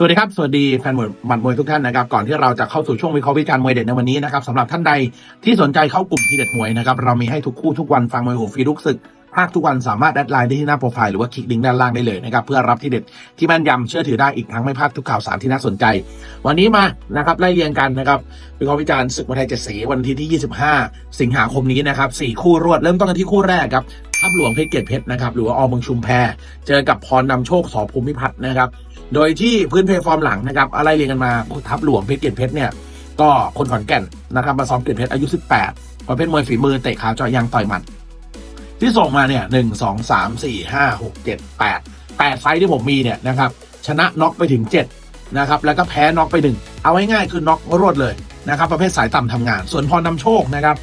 สวัสดีครับ สวัสดีแฟนมวยหมัดมวยทุกท่านนะครับ ก่อนที่เราจะเข้าสู่ช่วงวิเคราะห์วิจารณ์มวยเด็ดในวันนี้นะครับสำหรับท่านใดที่สนใจเข้ากลุ่มทีเด็ดมวยนะครับ เรามีให้ทุกคู่ทุกวันฟังมวยหูฟรีทุกศึกภาคทุกวันสามารถแอดไลน์ได้ที่หน้าโปรไฟล์หรือว่าคลิกลิงก์ด้านล่างได้เลยนะครับ เพื่อรับที่เด็ดที่แม่นยำเชื่อถือได้อีกทั้งไม่พลาดทุกข่าวสารที่น่าสนใจ วันนี้มานะครับไล่เรียงกันนะครับวิเคราะห์วิจารณ์ศึกมวยไทยเจ็ดสีวันที่ที่ 25 สิงหาคมนี้นะครับสี่คู่รวดเริ่มต้นกันที่คู่แรกครับ ทัพหลวงเพชรเกยรตเพชรนะครับหรือว่าอมเมืองชุมแพเจอกับพรนำโชคสอภูมิพัฒน์นะครับ โดยที่พื้นเพฟอร์มหลังนะครับอะไรเรียงกันมาทัพหลวงเพชรเกียรติเพชรเนี่ยก็คนขอนแก่นนะครับมาซ้อมเกียรติเพชรอายุ 18ประเภทมวยฝีมือเตะขาเจาะยางต่อยหมัดที่ส่งมาเนี่ยหนึ่งสองสามสี่ห้าหกเจ็ดแปดแปดไฟท์ที่ผมมีเนี่ยนะครับชนะน็อกไปถึงเจ็ดนะครับแล้วก็แพ้น็อกไปหนึ่งเอาง่ายๆคือน็อกรวดเลยนะครับ ประเภทสายต่ำทำงาน ส่วนพรนำโชคนะครับ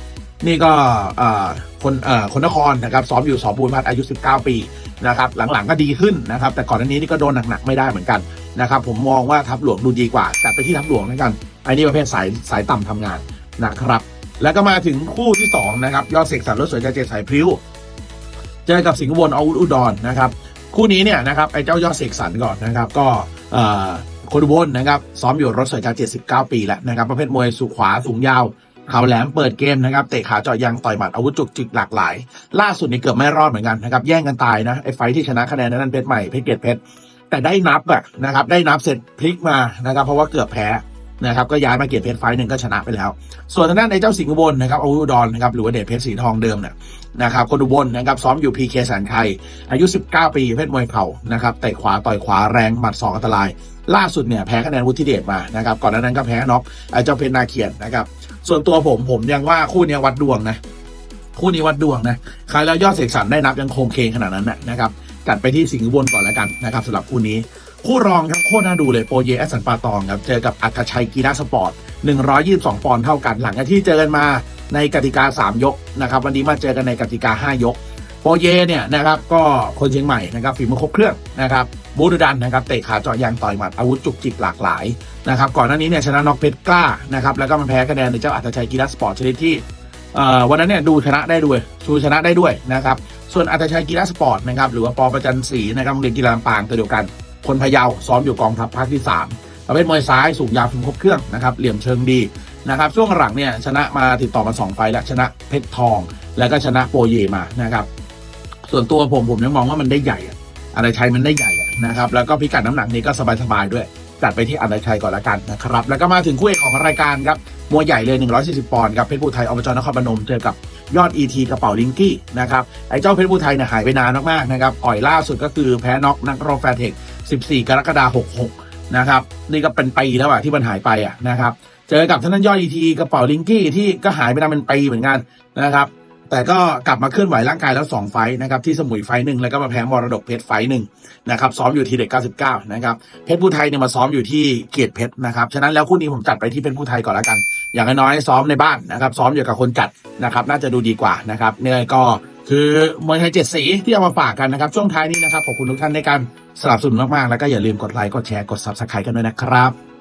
นี่ก็คนคนนครนะครับซ้อมอยู่สอบูรพัฒน์อายุ 19 ปีนะครับหลังๆก็ดีขึ้นนะครับ แต่ก่อนหน้านี้นี่ก็โดนหนักๆไม่ได้เหมือนกันนะครับผมมองว่าทัพหลวงดูดีกว่าจัดไปที่ทัพหลวงแล้วกันไอ้นี่ประเภทสายสายต่ำทำงานนะครับ แล้วก็มาถึงคู่ที่สองนะครับยอดเสกสรรรถสวยใจเจสายพริ้วเจอกับสิงห์อุบลอาวุธอุดรนะครับ คู่นี้เนี่ยนะครับไอ้เจ้ายอดเสกสรรก่อนนะครับ ก็คนอุบลนะครับซ้อมอยู่รถสวยจาก79ปีแล้วนะครับประเภทมวยสุขวาสูงยาว เขาแหลมเปิดเกมนะครับเตะขาเจาะยางต่อยหมัดอาวุธจุกจิกหลากหลาย ล่าสุดนี่เกือบไม่รอดเหมือนกันนะครับแย่งกันตายนะไอ้ไฟที่ชนะคะแนนนั้นเพชรใหม่เพชรเกตเพชรแต่ได้นับอะนะครับได้นับเสร็จพลิกมานะครับเพราะว่าเกือบแพ้นะครับก็ย้ายมาเกียรติเพชรไฟหนึ่งก็ชนะไปแล้ว ส่วนทางด้านในเจ้าสิงห์อุบลนะครับอาวุธอุดรนะครับหรือว่าเดชเพชรสีทองเดิมเนี่ยนะครับคนอุบลนะครับซ้อมอยู่พีเคแสนไทยอายุ 19 ปีเพชรมวยเข่านะครับเตะขวาต่อยขวาแรงหมัดสองอันตราย ล่าสุดเนี่ยแพ้คะแนนวุฒิเดชมานะครับก่อนหน้านั้นก็แพ้น็อกไอ้เจ้าเพชรนาเขียนนะครับ ส่วนตัวผมผมยังว่าคู่นี้วัดดวงนะ คู่นี้วัดดวงนะใครแล้วยอดเสกสรรได้นับยังคงเคงขนาดนั้นนะนะครับจัดไปที่สิงห์อุบนก่อนแล้วกันนะครับสำหรับคู่นี้ คู่รองครับโคตรน่าดูเลยโปรเยแอสันปาตองครับเจอกับอัคชัยกีฬาสปอร์ต 122 ปอนด์เท่ากันหลังจากที่เจอกันมาในกติกา 3 ยกนะครับวันนี้มาเจอกันในกติกา 5 ยก โปรเยเนี่ยนะครับก็คนเชียงใหม่นะครับฝีมือครบเครื่องนะครับบูดดันนะครับเตะขาเจาะยางต่อยหมัดอาวุธจุกจิกหลากหลายนะครับก่อนหน้านี้เนี่ยชนะน็อกเพชรกล้านะครับแล้วก็มาแพ้คะแนนในเจ้าอัตชัยกีฬาสปอร์ตชนิดที่วันนั้นเนี่ยดูชนะได้ด้วยชูชนะได้ด้วยนะครับส่วนอัตชัยกีฬาสปอร์ตนะครับหรือว่าปอประจันศรีนะครับโรงเรียนกีฬาลำปางตัวเดียวกัน คนพะเยาซ้อมอยู่กองทัพภาคที่3ประเภทมวยซ้ายสูงยาวถึงครบเครื่องนะครับเหลี่ยมเชิงดีนะครับช่วงหลังเนี่ยชนะมาติดต่อมา2ไฟล์แล้วชนะเพชรทอง แล้วก็ชนะโปเยมานะครับ ส่วนตัวผมผมยังมองว่ามันได้ใหญ่อะอะไรชัยมันได้ใหญ่อะนะครับ แล้วก็พิกัดน้ำหนักนี้ก็สบายๆด้วย จัดไปที่อันดชัยก่อนละกันนะครับ แล้วก็มาถึงคู่เอกของรายการครับมวยใหญ่เลย 140 ปอนด์ครับเพชรบูไทยอบจนครพนมเจอกับยอด ET กระเป๋าลิงกี้นะครับไอ้เจ้าเพชรบูไทยเนี่ยหายไปนานมากๆนะครับอ่อยล่าสุดก็คือแพ้น็อกนักรองแฟร์เทค 14 กรกฎาคม66 นะครับ นี่ก็เป็นปีแล้วอะที่มันหายไปอะนะครับ เจอกับท่านนั้นยอด ET กระเป๋าลิงกี้ที่ก็หายไปนานเป็นปีเหมือนกันนะครับ แต่ก็กลับมาเคลื่อนไหวร่างกายแล้ว2ไฟนะครับที่สมุยไฟหนึ่งแล้วก็มาแพ้มรดกเพชรไฟหนึ่งนะครับซ้อมอยู่ที่เด็ก99นะครับเพชรผู้ไทยเนี่ยมาซ้อมอยู่ที่เกียรติเพชรนะครับฉะนั้นแล้วคู่นี้ผมจัดไปที่เป็นผู้ไทยก่อนแล้วกัน อย่างน้อยๆซ้อมในบ้านนะครับซ้อมอยู่กับคนจัดนะครับน่าจะดูดีกว่านะครับเนี่ยก็คือมวยไทยเจ็ดสีที่เอามาฝากกันนะครับช่วงท้ายนี้นะครับขอบคุณทุกท่านในการสนับสนุนมากๆแล้วก็อย่าลืมกดไลค์กดแชร์กด subscribe กันด้วยนะครับ